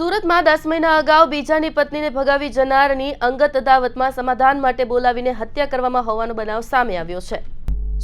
સુરતમાં દસ મહિના અગાઉ બીજાની પત્નીને ભગાવી જનારની અંગત અદાવતમાં સમાધાન માટે બોલાવીને હત્યા કરવામાં હોવાનો બનાવ સામે આવ્યો છે.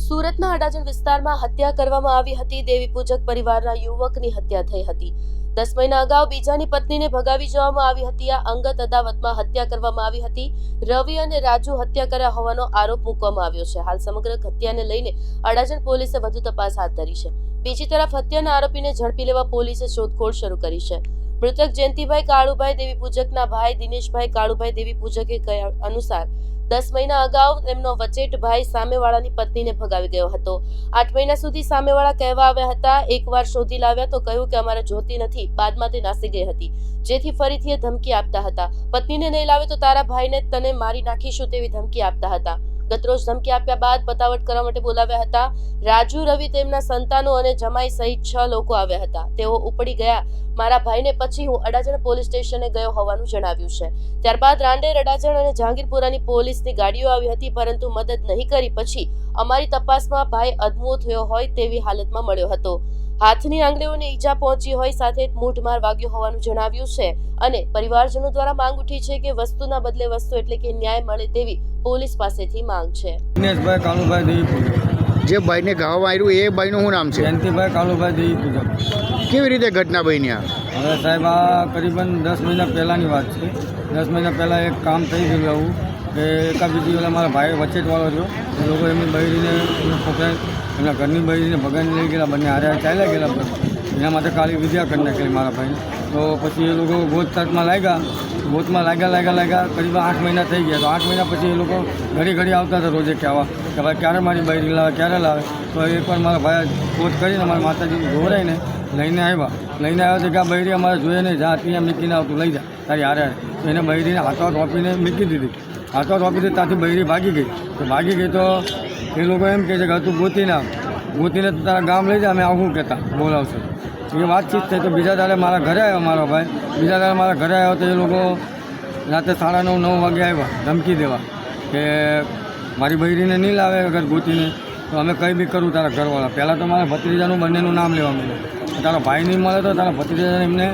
સુરતના અડાજણ વિસ્તારમાં હત્યા કરવામાં આવી હતી. દેવી પૂજક પરિવારના યુવકની હત્યા થઈ હતી. દસ મહિના અગાઉ બીજાની પત્નીને ભગાવી જવામાં આવી હતી. આ અંગત અદાવતમાં હત્યા કરવામાં આવી હતી. રવિ અને રાજુ હત્યા કર્યા હોવાનો આરોપ મૂકવામાં આવ્યો છે. હાલ સમગ્ર હત્યાને લઈને અડાજણ પોલીસે વધુ તપાસ હાથ ધરી છે. બીજી તરફ હત્યાના આરોપીને ઝડપી લેવા પોલીસે શોધખોળ શરૂ કરી છે. મૃતક જયંતિભાઈ કાળુભાઈ દેવી પૂજકના ભાઈ દિનેશભાઈ કાળુભાઈ દેવી પૂજકે કહ્યા અનુસાર દસ મહિના અગાઉ તેમનો વચેટ ભાઈ સામેવાળાની પત્નીને ભગાવી ગયો હતો. આઠ મહિના સુધી સામેવાળા કહેવા આવ્યા હતા એકવાર શોધી લાવ્યા તો કહ્યું કે અમારે જોતી નથી, બાદમાં તે નાસી ગઈ હતી. જેથી ફરીથી એ ધમકી આપતા હતા. પત્નીને નહીં લાવે તો તારા ભાઈને તને મારી નાખીશું તેવી ધમકી આપતા હતા. ગતરોજ ધમકી આપ્યા બાદ પતાવટ કરવા માટે બોલાવ્યા હતા. રાજુ રવિ તેમના સંતાનો અને જમાઈ સહિત છ લોકો આવ્યા હતા. તેઓ ઉપડી ગયા. મારા ભાઈને પછી હું અડાજણ પોલીસ સ્ટેશને ગયો હોવાનું જણાવ્યું છે. ત્યારબાદ રાંડેર અડાજણ અને જહાંગીરપુરાની પોલીસની ગાડીઓ આવી હતી, પરંતુ મદદ નહીં કરી. પછી અમારી તપાસમાં ભાઈ અદમો થયો હોય તેવી હાલતમાં મળ્યો હતો. હાથની આંગળીઓને ઈજા પહોંચી હોય સાથે મૂઢમાર વાગ્યો હોવાનું જણાવ્યું છે અને પરિવારજનો દ્વારા માંગ ઉઠી છે કે વસ્તુના બદલે વસ્તુ એટલે કે ન્યાય મળે તેવી પોલીસ પાસેથી માંગ છે. દિનેશભાઈ કાલુભાઈ દેવી પૂજક. જે ભાઈને ઘાવ માર્યું એ ભાઈનું શું નામ છે? જયંતિભાઈ કાલુભાઈ દેવી પૂજક. કેવી રીતે ઘટના બની આ? હવે સાહેબ આ કરીબન દસ મહિના પહેલાંની વાત છે. દસ મહિના પહેલાં એક કામ થઈ ગયું એવું. કે એકાદ બીજી ઓલા મારા ભાઈ વચ્ચેટવાળો રહ્યો. એ લોકો એમની બૈરીને, એમના છોકરા એમના ઘરની બૈરીને ભગવાન લઈ ગયેલા, બંને હારે ચાલ્યા ગયેલા એના માટે કાળી વિદ્યા કરી નાખેલી મારા ભાઈને. તો પછી એ લોકો ગોતતાટમાં લાગ્યા. ગોતમાં લાગ્યા લાગ્યા લાગ્યા, કરીબ આઠ મહિના થઈ ગયા. તો આઠ મહિના પછી એ લોકો ઘડી ઘડી આવતા હતા રોજે કહેવા કે ભાઈ ક્યારે મારી બૈરી લાવે, ક્યારે લાવે? તો એકવાર મારા ભાઈ ગોત કરીને મારા માતાજી ધોરાઈને લઈને આવ્યા. લઈને આવ્યા તો કે આ બૈરી અમારે જોઈએ નહીં, જા ત્યાં મૂકીને આવતું, લઈ જા તારી હારે એને બૈરીને હાથો રોપીને મૂકી દીધી. રોપી દીધી ત્યાંથી બૈરી ભાગી ગઈ. તો ભાગી ગઈ તો એ લોકો એમ કહે છે કે તું ગોતીને ના ગોતીને તું તારા ગામ લઈ જા, અમે આવું કહેતા? બોલાવશે. એ વાતચીત થઈ તો બીજા દાડે મારા ઘરે આવ્યો મારો ભાઈ. બીજા દાડે મારા ઘરે આવ્યો તો એ લોકો રાતે સાડા નવ નવ વાગે આવ્યા, ધમકી દેવા કે મારી બૈરીને નહીં લાવે અગર ગોતીને. તો અમે કંઈ બી કરું તારા ઘરવાળા. પહેલાં તો મારા ભત્રીજાનું બંનેનું નામ લેવા મળ્યું તારો ભાઈ નહીં મળે તો તારા ભત્રીજાને એમને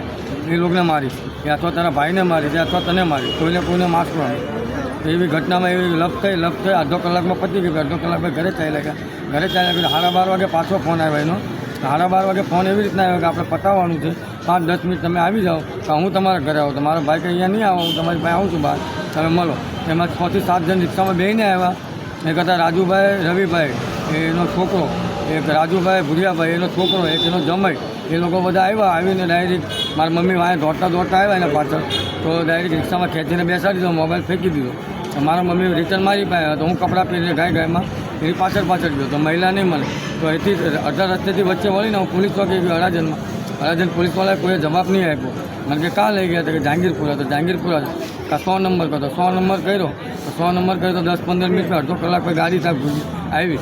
એ લોકોને મારીશ. કે અથવા તારા ભાઈને મારીશ અથવા તને મારીશ. કોઈને કોઈને મારશો તો એવી ઘટનામાં એવી લપ થઈ લપ થઈ, અડધો કલાકમાં પતી ગયું અડધો કલાકમાં ઘરે ચાલી લાગ્યા ઘરે ચાલી ગયા, સાડા બાર વાગે પાછો ફોન આવ્યો એનો. સાડા બાર વાગે ફોન એવી રીતના આવ્યો કે આપણે પતાવવાનું છે. પાંચ, દસ મિનિટ તમે આવી જાઓ, તો હું તમારા ઘરે આવું. તમારા ભાઈ કે અહીંયા નહીં આવો, હું તમારી પાસે આવું છું બહાર. તમે મળો. એમાં છથી સાત જણ રિક્ષામાં બેહીને આવ્યા. એ કરતાં રાજુભાઈ, રવિભાઈ, એનો છોકરો, એક રાજુભાઈ ભુરિયાભાઈ, એનો છોકરો, એક એનો જમાઈ. એ લોકો બધા આવ્યા, આવીને ડાયરેક્ટ મારા મમ્મી વાંહે દોડતા દોડતા આવ્યા એના પાછળ. તો ડાયરેક્ટ રિક્ષામાં ખેંચીને બેસાડી દીધો મોબાઈલ ફેંકી દીધો. મારા મમ્મી રિટર્ન મારી પાસે તો હું કપડાં પહેરીને ગાય ગાયમાં એની પાછળ પાછળ ગયો તો મહિલા નહીં મળે. તો અહીંથી અડધા રસ્તેથી વચ્ચે વળીને હું પોલીસ ચોકે ગયો અડાજનમાં અડાજન પોલીસવાળાએ કોઈએ જવાબ નહીં આપ્યો. મને કે કાં લઈ ગયા તો કે જહાંગીરપુરા? તો જહાંગીરપુરા કા સો નંબર કર્યો સો નંબર કર્યો. તો સો નંબર કર્યો તો દસ પંદર મિનિટમાં અડધો કલાક પછી ગાડી સાહેબ આવી.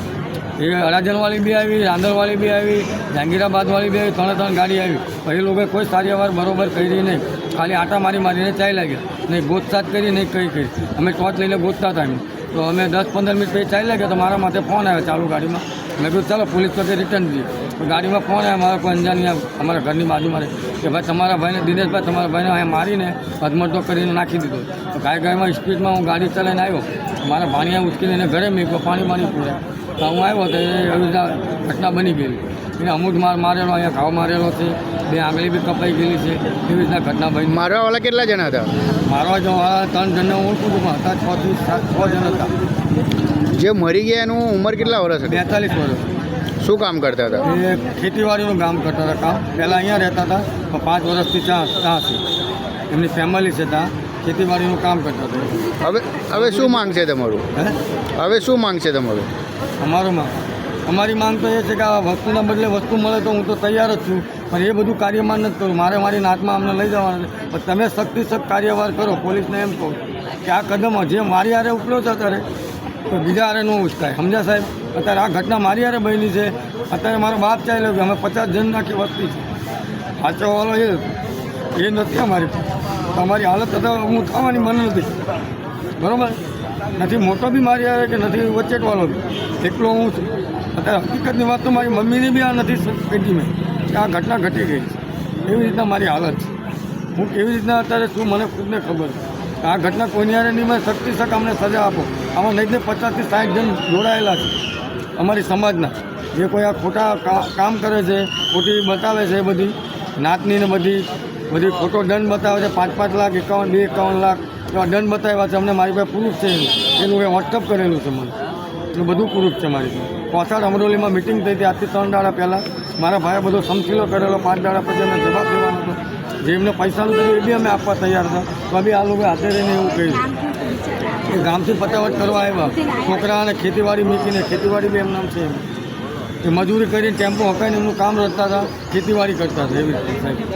એ અડાજનવાળી બી આવી, રાંદરવાળી બી આવી, જહાંગીરાબાદવાળી બી આવી, ત્રણે ત્રણ ગાડી આવી. પછી લોકોએ કોઈ સારી વાર બરોબર કરી નહીં. ખાલી આટા મારી મારીને ચાલ્યા ગયા નહીં ગોતસાત કરી, નહીં કંઈ કરી. અમે ટોચ લઈને ગોતતા હતા એમ. તો અમે દસ પંદર મિનિટ પછી ચાલ્યા ગયા તો મારા માથે ફોન આવ્યો ચાલુ ગાડીમાં. મેં કીધું, ચાલો, પોલીસ પાસે રિટર્ન દઈએ ગાડીમાં ફોન આવ્યો, મારા કોઈ અંજાની અમારા ઘરની બાજુમાં કે ભાઈ, તમારા ભાઈને, દિનેશભાઈ, તમારા ભાઈને અહીંયા મારીને અધમરતો કરીને નાખી દીધો. તો ગાય ગાયમાં સ્પીડમાં હું ગાડી ચલાવીને આવ્યો. મારા ભાણીયા ઉચકીને ઘરે મેં પાણી પાણી પૂરે તો હું આવ્યો તો એ એવી ઘટના બની ગયેલી. એને અમુક માર મારેલો અહીંયા ઘાવ મારેલો છે બે આંગળી બી કપાઈ ગયેલી છે એવી રીતના ઘટના બની. મારવાવાળા કેટલા જણા હતા? મારવા જો ત્રણ જણને હું પણ હતા છ થી સાત છ જણ હતા. જે મરી ગયા એનું ઉંમર કેટલા વર્ષ બેતાલીસ વર્ષ. શું કામ કરતા હતા? એ ખેતીવાડીનું કામ કરતા હતા. કામ પહેલાં અહીંયા રહેતા હતા પણ પાંચ વર્ષથી ત્યાં ત્યાં છે એમની ફેમિલી છે ત્યાં. ખેતીવાડીનું કામ કરતા હતા. હવે હવે શું માંગ છે તમારું? હે? હવે શું માંગ છે તમારું? અમારું માંગ. અમારી માંગ તો એ છે કે આ વસ્તુના બદલે વસ્તુ મળે તો હું તો તૈયાર જ છું પણ એ બધું કાર્યમાં નથી કરું મારે મારી નાતમાં અમને લઈ જવાના છે. પણ તમે સખ્તી સખ્ત કાર્યવાર કરો પોલીસને એમ કહો કે આ કદમ જે મારી હારે ઉપલો છે અત્યારે તો બીજા હારે ન ઉચકાય. સમજ્યા સાહેબ? અત્યારે આ ઘટના મારી હારે બની છે. અત્યારે મારો બાપ ચાલ્યો કે અમે પચાસ જણ નાખી વસ્તી છે. સાચવવાનો એ એ નથી અમારી અમારી હાલત અત્યારે હું થવાની મને નથી. બરાબર? નથી મોટો બી મારી આવે કે નથી વચ્ચેટવાળો બી? એકલો હું છું. અત્યારે હકીકતની વાત તો મારી મમ્મીની બી આ નથી પેટી મેં કે આ ઘટના ઘટી ગઈ એવી રીતના મારી હાલત છે. હું કેવી રીતના અત્યારે શું મને ખુદને ખબર છે. આ ઘટના કોઈની હારે નહીં મેં શક્તિ શક અમને સજા આપો. આમાં નહીં ને પચાસથી સાઠ જણ જોડાયેલા છે અમારી સમાજના. જે કોઈ આ ખોટા કામ કરે છે, ખોટી બતાવે છે બધી. નાતની ને બધી બધી ખોટો દંડ બતાવે છે. પાંચ પાંચ લાખ, એકાવન, બે એકાવન લાખ એવા દંડ બતાવ્યા છે. અમને મારી પાસે પ્રૂફ છે એનું. મેં વોટ્સઅપ કરેલું છે મને. એટલું બધું પ્રૂફ છે મારી પાસે. કોસાડ અમરોલીમાં મિટિંગ થઈ હતી. આજથી ત્રણ દાડા પહેલાં. મારા ભાઈએ બધો સમસીલો કરેલો. પાંચ દાડા પછી અમે જવાબ દેવાનો હતો. જે એમને પૈસાનું કર્યું એ બી અમે આપવા તૈયાર હતા. તો બી આ લોકો હાથે રહીને એવું કહ્યું. એ ગામથી પતાવટ કરવા આવ્યા. છોકરાને ખેતીવાડી મૂકીને ખેતીવાડી બી એમનામ છે એ મજૂરી કરીને ટેમ્પો હકાઈને એમનું કામ રચતા હતા. ખેતીવાડી કરતા હતા. એવી રીતે સાહેબ.